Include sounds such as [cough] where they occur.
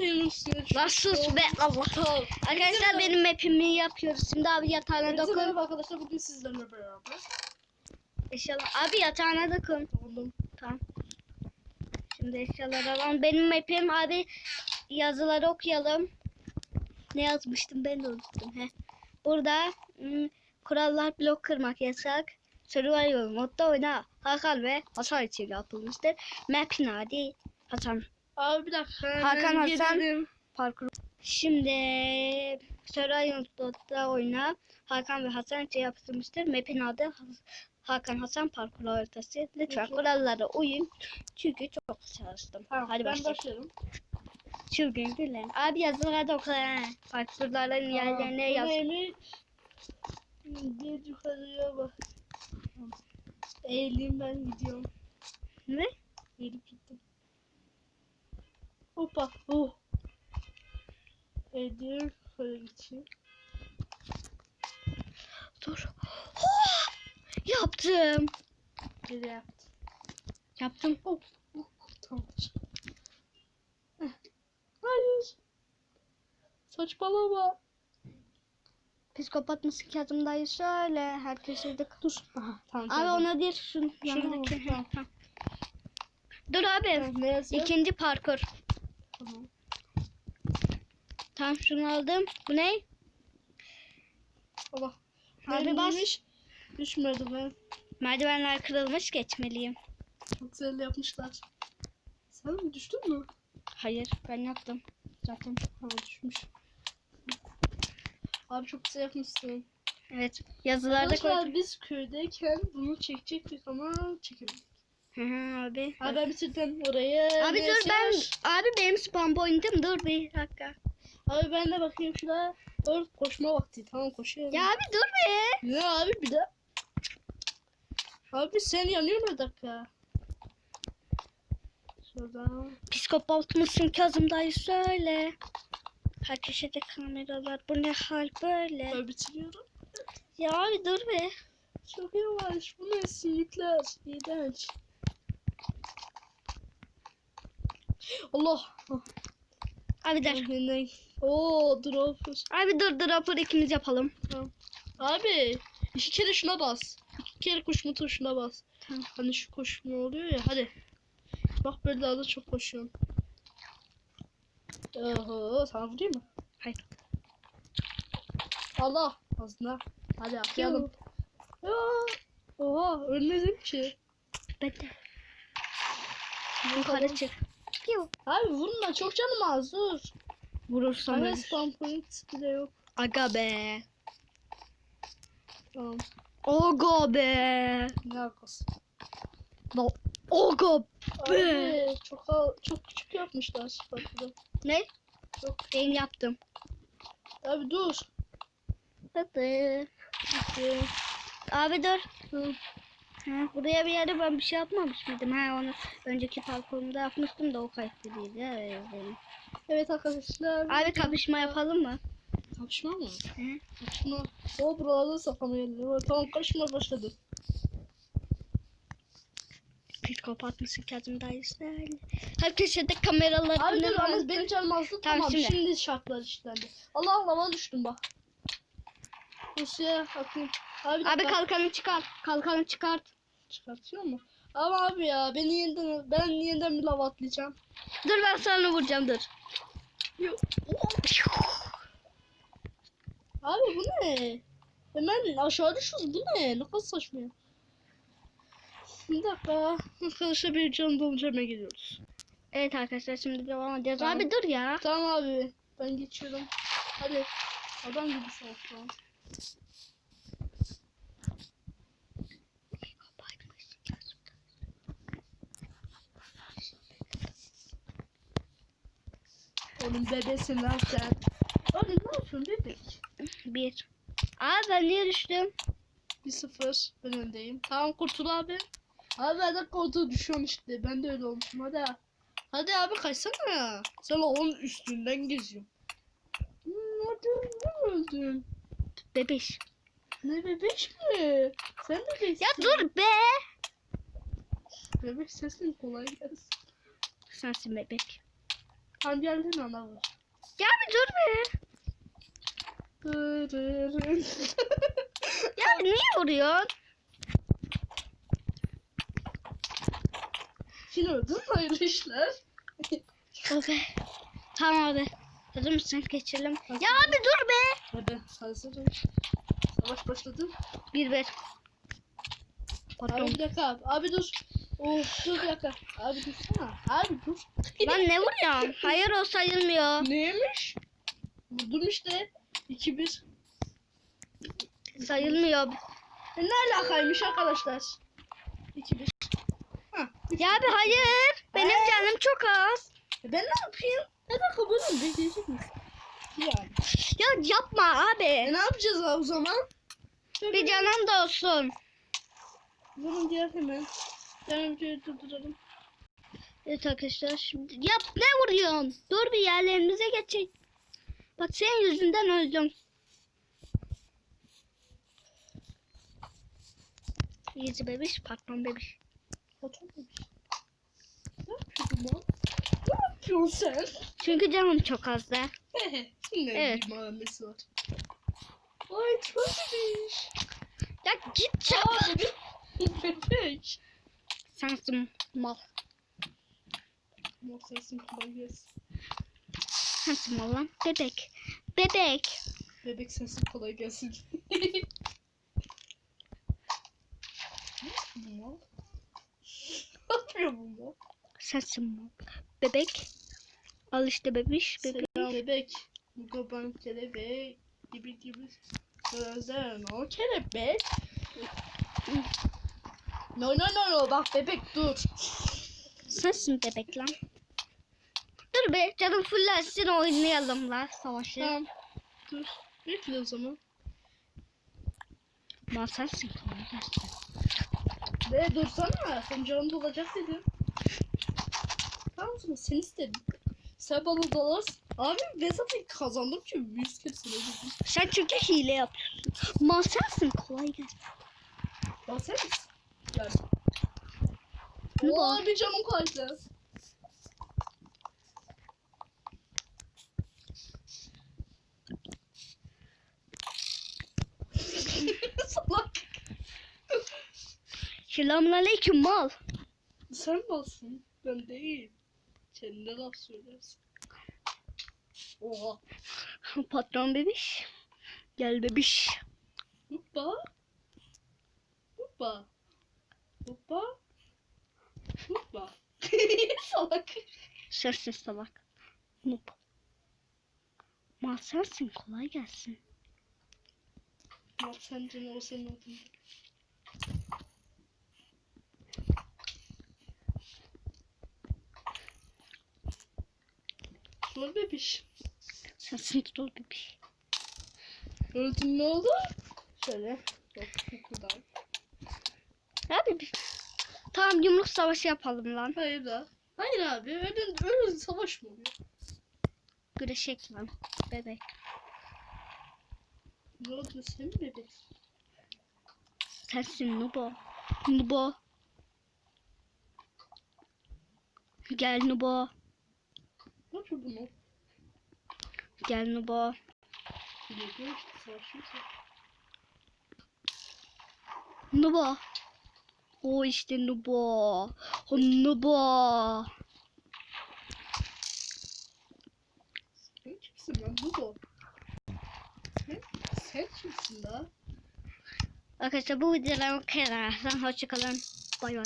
Üstüne. Lan sus be Allah. Tamam. Arkadaşlar benim map'imi yapıyoruz. Şimdi abi yatağına dokun. merhaba arkadaşlar bugün sizlerle beraber. İnşallah. Abi yatağına dokun. Oğlum. Tamam. Şimdi eşyaları alalım. Benim map'im abi yazıları okuyalım. Ne yazmıştım ben de unuttum. He. Burada hmm, kurallar blok kırmak yasak. Survival modda oyna. Hakan ve Hasan için yapılmıştır. Map'in adı Hasan Abi bir dakika. Hakan Hasan. gelirim. parkur. Şimdi Survival modda oyna. Hakan ve Hasan için yapılmıştır. Map'in adı Hakan Hasan parkur haritası. Lütfen kurallara uyun. Çünkü çok çalıştım. Tamam, Hadi ben başlayalım. başlıyorum. Çılgın gülen. Abi yazılara da oku he. Parkurların yerlerine yaz. neymiş? Bir yukarıya bak. Eğileyim ben gidiyorum. Ne? Eğilip gittim. Hoppa. Oh. Eğildim. Şöyle geçeyim. Dur. Oh! Yaptım. Geri yaptım. Yaptım. Oh. oh. Tamam. Heh. Hayır. Saçmalama. Psikopat mısın Kazım dayı söyle. Herkese de Dur. Aha, tamam. Abi tamam. ona Tamam. tamam. Dur abi. Tamam? İkinci parkur. Tamam. Tamam şunu aldım. Bu ne? Baba. Abi bas. Düşmedi ben. Merdivenler kırılmış geçmeliyim. Çok güzel yapmışlar. Sen mi düştün mü? Hayır ben yaptım. Zaten. Ha düşmüş. Abi çok güzel yapmışsın. Evet. Yazılarda Arkadaşlar biz köydeyken bunu çekecektik ama çekemedik. Hı hı abi. Abi ben bitirdim orayı. Abi dur ben abi benim spam point'im dur bir dakika. Abi ben de bakayım şurada. Dur koşma vakti. Tamam koşuyorum. Ya abi dur be. Ne abi bir de. Abi sen yanıyor bir dakika. Şuradan. Psikopat mısın Kazım dayı söyle. Her köşede kameralar bu ne hal böyle. Ben bitiriyorum. Ya abi dur be. Çok yavaş. Bu ne simitler? İğrenç. Allah. Abi dur. Oo dropper. Abi dur dropper ikimiz yapalım. Abi iki kere şuna bas. İki kere koşma tuşuna bas. Tamam. Hani şu koşma oluyor ya hadi. Bak böyle daha da çok koşuyorum. Oho sana vurayım mı? Hayır. Allah ağzına. Hadi atlayalım. Ya. Oha ölmedim ki. Ben de. Yukarı çık. Yok. Abi vurma çok canım az dur. Vurursam Ama ölür. spam point bile yok. Aga be. Tamam. Oga be. Ne alakası? Ba- Oga be. Abi çok çok küçük yapmışlar burada. Ne? Çok. Ben yaptım. Abi dur. Hadi. Abi dur. Hı. Ha, buraya bir yerde ben bir şey yapmamış mıydım? Ha onu önceki parkurumda yapmıştım da o kayıtlı değildi. Evet, arkadaşlar. Abi kapışma yapalım mı? Kapışma mı? Hı. Kapışma. O yerleri var. Tamam kapışma başladı. Psikopat mısın Kazım dayı söyle. Her köşede kameralar. Abi dur var? ama benim canım azdı. Tamam, Tamam, şimdi. şimdi. şartlar işlendi. Allah Allah düştüm bak. Rusya'ya bakayım. Abi, Abi kalkanı çıkart. Kalkanı çıkart. Çıkartıyor mu? Ama abi ya beni yeniden ben yeniden bir lava atlayacağım. Dur ben sana vuracağım dur. Abi bu ne? Hemen aşağı düşüyoruz. Bu ne? Ne kadar saçma ya. Bir dakika. Arkadaşlar bir canım dolunca hemen geliyoruz. Evet arkadaşlar şimdi devam edeceğiz. Tamam. Abi dur ya. Tamam abi. Ben geçiyorum. Hadi. Adam gibi savaş Oğlum bebesin lan sen. Abi ne yapıyorsun bebek? Bir. Aa ben niye düştüm? 1-0 ben öndeyim. Tamam kurtul abi. Abi ben de koltuğa düşüyorum işte. Ben de öyle olmuşum. Hadi. ha. Hadi abi kaçsana. Sen onun üstünden geziyorsun. Hmm, hadi ne öldün? Bebiş. Ne bebeş mi? Sen bebeksin. Ya dur be. Bebek sesin kolay gelsin. Sensin bebek. Yerden ana var? Ya bir dur be. Ya niye vuruyorsun? Yine öldün mü hayırlı işler? Okey. Tamam abi. Hazır mısın? Geçelim. Ya abi dur be. Hadi hazırım. Savaş başladı. Bir ver. Abi Pardon. bir dakika abi. Abi dur. Of dur bir dakika. Abi dursana. Abi dur. Lan ne vuruyorsun? Hayır o sayılmıyor. Neymiş? Vurdum işte. 2-1. Sayılmıyor. E, ne alakaymış arkadaşlar? 2-1. Ha. Ya abi hayır. Benim Ee? canım çok az. E, ben ne yapayım? Ne dakika bunu bekleyecek misin? Yani. Ya yapma abi. E ne yapacağız o zaman? Bir canım da olsun. Bunun diğer hemen. Ben videoyu durduralım. Evet arkadaşlar şimdi yap ne vuruyorsun? Dur bir yerlerimize geçecek. Bak senin yüzünden öldüm. Easy bebiş, patron bebiş. Patron demiş. Ne yapıyorsun lan? Ne yapıyorsun sen? Çünkü canım çok az da. [laughs] Yine Evet. bir var. Ay çok demiş. Ya git ya. Bebek. Bebek. Sensin mal. Yok sensin kolay gelsin. Sensin mal lan. Bebek. Bebek. Bebek sensin kolay gelsin. [laughs] Bu mal? [laughs] Ne yapıyor bu mal? Sensin mal. Bebek. Al işte bebiş. Bebek. Selam bebek. Bu ben kelebek. Gibi gibi. Özen o kelebek. No no no no bak bebek dur. Sensin bebek lan. Dur be canım fullensin oynayalım la savaşı. Tamam. Dur. Bekle o zaman. Mal sensin. gelsin. Be dursana. Sen canın dolacak dedim. Tamam zaman sen istedin. Sen bana dalarsın. Abi ben zaten kazandım ki 100 kere sana dedim. Sen çünkü hile yapıyorsun. Mal sensin kolay gelsin. Bak sen Ne bu? Oo bir canım kaydı. Salak. Selamünaleyküm mal. Sen balsın. Ben değil. Kendine laf söylersin. Oha. Patron bebiş. Gel bebiş. Hoppa. Hoppa. Hoppa. Hoppa. [laughs] Salak. Sensin salak. Noob. Mal sensin kolay gelsin. Bak sen canı o senin adın. Dur bebiş. Sensin troll bebiş. Öldün ne oldu? Şöyle. Yok bu kadar. Abi bir... Tamam yumruk savaşı yapalım lan. Hayır da. Hayır abi öyle, öyle savaş mı oluyor? Güreşek lan. Bebek. Ne oldu sen mi bebek? Sensin Nubo. Nubo. Gel Nubo. Ne yapıyor bunu? Gel Nubo. Nubo. O işte Nubo. O Nubo. Sen kimsin lan bu? Sen, sen kimsin lan? Arkadaşlar bu videodan bu kadar. Hoşçakalın. Bay bay.